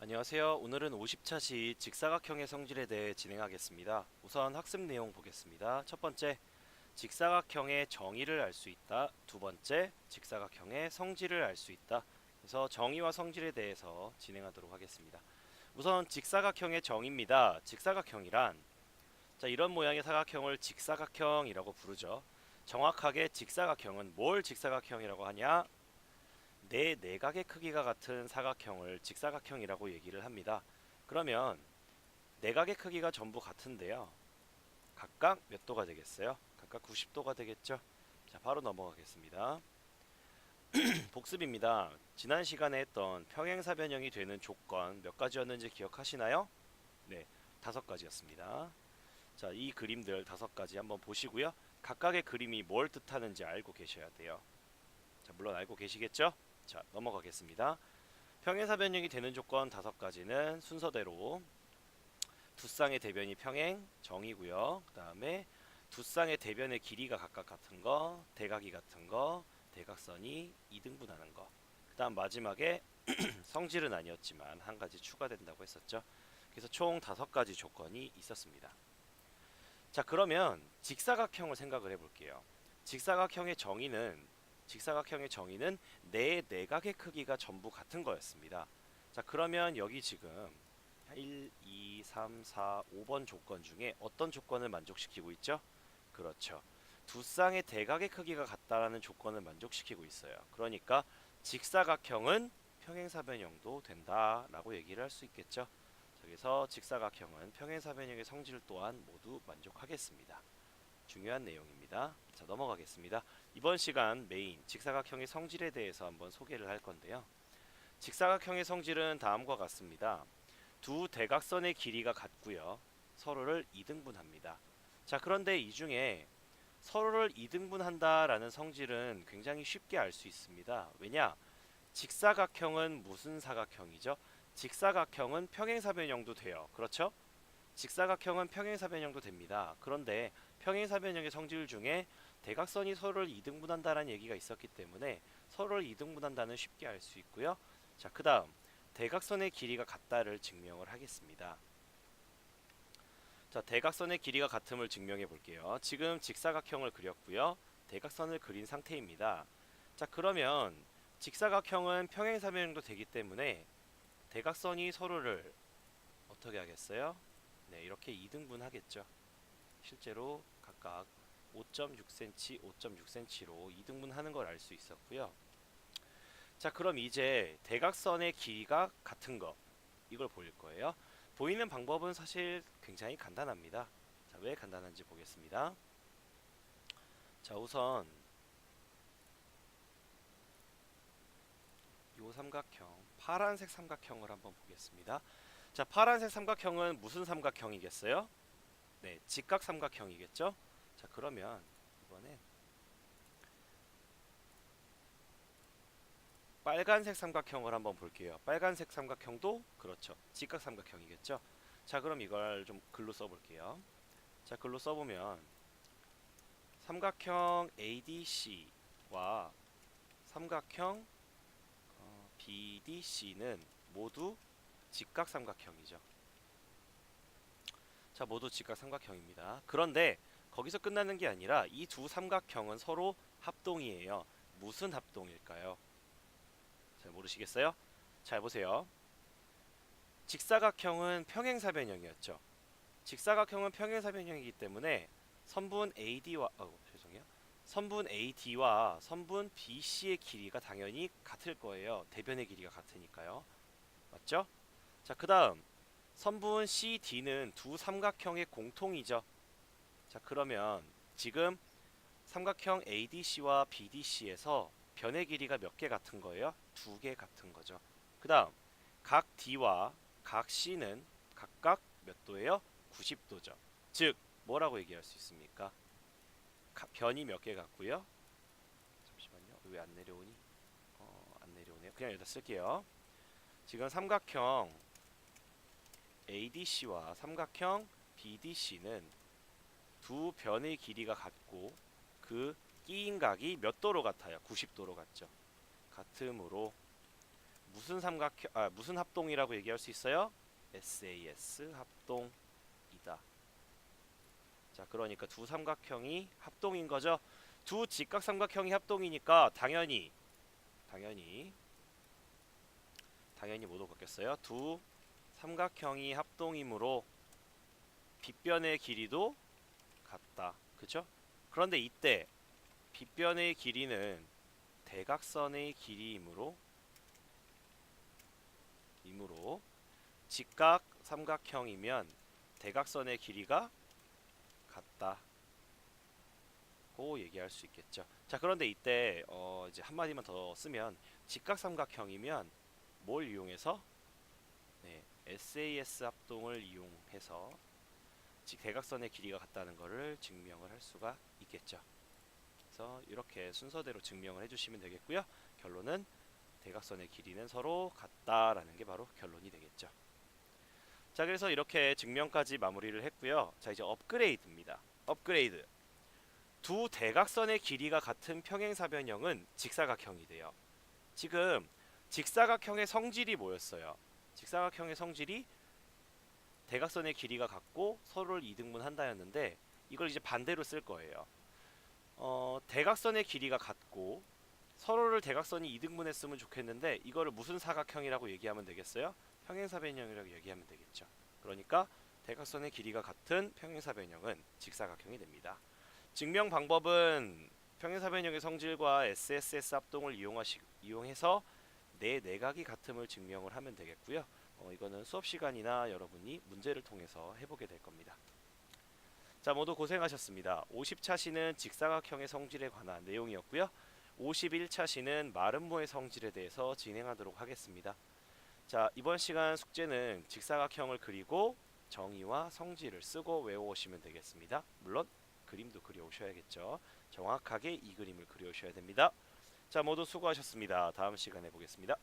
안녕하세요. 오늘은 50차 시 직사각형의 성질에 대해 진행하겠습니다. 우선 학습 내용 보겠습니다. 첫 번째, 직사각형의 정의를 알 수 있다. 두 번째, 직사각형의 성질을 알 수 있다. 그래서 정의와 성질에 대해서 진행하도록 하겠습니다. 우선 직사각형의 정의입니다. 직사각형이란 자, 이런 모양의 사각형을 직사각형이라고 부르죠. 정확하게 직사각형은 뭘 직사각형이라고 하냐? 네 내각의 크기가 같은 사각형을 직사각형이라고 얘기를 합니다. 그러면 내각의 크기가 전부 같은데요. 각각 몇 도가 되겠어요? 각각 90도가 되겠죠? 자, 바로 넘어가겠습니다. 복습입니다. 지난 시간에 했던 평행사변형이 되는 조건 몇 가지였는지 기억하시나요? 네, 다섯 가지였습니다. 자, 이 그림들 다섯 가지 한번 보시고요. 각각의 그림이 뭘 뜻하는지 알고 계셔야 돼요. 자, 물론 알고 계시겠죠? 자, 넘어가겠습니다. 평행사 변형이 되는 조건 다섯 가지는 순서대로 두 쌍의 대변이 평행 정이고요. 그 다음에 두 쌍의 대변의 길이가 각각 같은 거, 대각이 같은 거, 대각선이 이등분하는 거. 그 다음 마지막에 성질은 아니었지만 한 가지 추가된다고 했었죠. 그래서 총 다섯 가지 조건이 있었습니다. 자, 그러면 직사각형을 생각을 해볼게요. 직사각형의 정의는 직사각형의 정의는 네 내각의 크기가 전부 같은 거였습니다. 자, 그러면 여기 지금 1, 2, 3, 4, 5번 조건 중에 어떤 조건을 만족시키고 있죠? 그렇죠. 두 쌍의 대각의 크기가 같다라는 조건을 만족시키고 있어요. 그러니까 직사각형은 평행사변형도 된다라고 얘기를 할 수 있겠죠. 그래서 직사각형은 평행사변형의 성질 또한 모두 만족하겠습니다. 중요한 내용입니다. 자, 넘어가겠습니다. 이번 시간 메인 직사각형의 성질에 대해서 한번 소개를 할 건데요. 직사각형의 성질은 다음과 같습니다. 두 대각선의 길이가 같고요. 서로를 이등분합니다. 자, 그런데 이 중에 서로를 이등분한다라는 성질은 굉장히 쉽게 알 수 있습니다. 왜냐? 직사각형은 무슨 사각형이죠? 직사각형은 평행사변형도 돼요. 그렇죠? 직사각형은 평행사변형도 됩니다. 그런데 평행사변형의 성질 중에 대각선이 서로를 이등분한다라는 얘기가 있었기 때문에 서로를 이등분한다는 쉽게 알 수 있고요. 자, 그 다음 대각선의 길이가 같다를 증명을 하겠습니다. 자, 대각선의 길이가 같음을 증명해 볼게요. 지금 직사각형을 그렸고요. 대각선을 그린 상태입니다. 자, 그러면 직사각형은 평행사변형도 되기 때문에 대각선이 서로를 어떻게 하겠어요? 네, 이렇게 이등분 하겠죠. 실제로 각각 5.6cm, 5.6cm로 이등분 하는 걸 알 수 있었고요. 자, 그럼 이제 대각선의 길이가 같은 거 이걸 보일 거예요. 보이는 방법은 사실 굉장히 간단합니다. 자, 왜 간단한지 보겠습니다. 자, 우선 요 삼각형, 파란색 삼각형을 한번 보겠습니다. 자, 파란색 삼각형은 무슨 삼각형이겠어요? 네, 직각 삼각형이겠죠? 자, 그러면 이번엔 빨간색 삼각형을 한번 볼게요. 빨간색 삼각형도 그렇죠. 직각 삼각형이겠죠? 자, 그럼 이걸 좀 글로 써 볼게요. 자, 글로 써 보면 삼각형 ADC와 삼각형 어, BDC는 모두 직각 삼각형이죠. 자, 모두 직각 삼각형입니다. 그런데 거기서 끝나는 게 아니라 이 두 삼각형은 서로 합동이에요. 무슨 합동일까요? 잘 모르시겠어요? 잘 보세요. 직사각형은 평행사변형이었죠. 직사각형은 평행사변형이기 때문에 선분 AD와 어, 죄송해요. 선분 AD와 선분 BC의 길이가 당연히 같을 거예요. 대변의 길이가 같으니까요. 맞죠? 자, 그 다음 선분 CD는 두 삼각형의 공통이죠. 자, 그러면 지금 삼각형 ADC와 BDC에서 변의 길이가 몇 개 같은 거예요? 두 개 같은 거죠. 그 다음 각 D와 각 C는 각각 몇 도예요? 90도죠. 즉 뭐라고 얘기할 수 있습니까? 가- 변이 몇 개 같고요. 잠시만요. 왜 안 내려오니? 어, 안 내려오네요. 그냥 여기다 쓸게요. 지금 삼각형 ADC와 삼각형 BDC는 두 변의 길이가 같고 그 끼인 각이 몇 도로 같아요? 90도로 같죠. 같으므로 무슨 삼각형 아 무슨 합동이라고 얘기할 수 있어요? SAS 합동이다. 자, 그러니까 두 삼각형이 합동인 거죠. 두 직각 삼각형이 합동이니까 당연히 당연히 당연히 뭐도 바뀌었어요? 두 삼각형이 합동이므로 빗변의 길이도 같다. 그죠? 그런데 이때 빗변의 길이는 대각선의 길이이므로 이므로 직각 삼각형이면 대각선의 길이가 같다. 고 얘기할 수 있겠죠. 자, 그런데 이때 어 이제 한 마디만 더 쓰면 직각 삼각형이면 뭘 이용해서 네, SAS 합동을 이용해서 직 대각선의 길이가 같다는 것을 증명을 할 수가 있겠죠. 그래서 이렇게 순서대로 증명을 해주시면 되겠고요. 결론은 대각선의 길이는 서로 같다라는 게 바로 결론이 되겠죠. 자, 그래서 이렇게 증명까지 마무리를 했고요. 자, 이제 업그레이드입니다. 업그레이드. 두 대각선의 길이가 같은 평행사변형은 직사각형이 돼요. 지금 직사각형의 성질이 뭐였어요? 직사각형의 성질이 대각선의 길이가 같고 서로를 이등분한다였는데 이걸 이제 반대로 쓸 거예요. 어, 대각선의 길이가 같고 서로를 대각선이 이등분했으면 좋겠는데 이거를 무슨 사각형이라고 얘기하면 되겠어요? 평행사변형이라고 얘기하면 되겠죠. 그러니까 대각선의 길이가 같은 평행사변형은 직사각형이 됩니다. 증명 방법은 평행사변형의 성질과 SSS 합동을 이용하시, 이용해서 네 내각이 같음을 증명을 하면 되겠고요. 어, 이거는 수업 시간이나 여러분이 문제를 통해서 해보게 될 겁니다. 자 모두 고생하셨습니다. 50차 시는 직사각형의 성질에 관한 내용이었고요. 51차 시는 마름모의 성질에 대해서 진행하도록 하겠습니다. 자 이번 시간 숙제는 직사각형을 그리고 정의와 성질을 쓰고 외워오시면 되겠습니다. 물론 그림도 그려오셔야겠죠. 정확하게 이 그림을 그려오셔야 됩니다. 자 모두 수고하셨습니다. 다음 시간에 보겠습니다.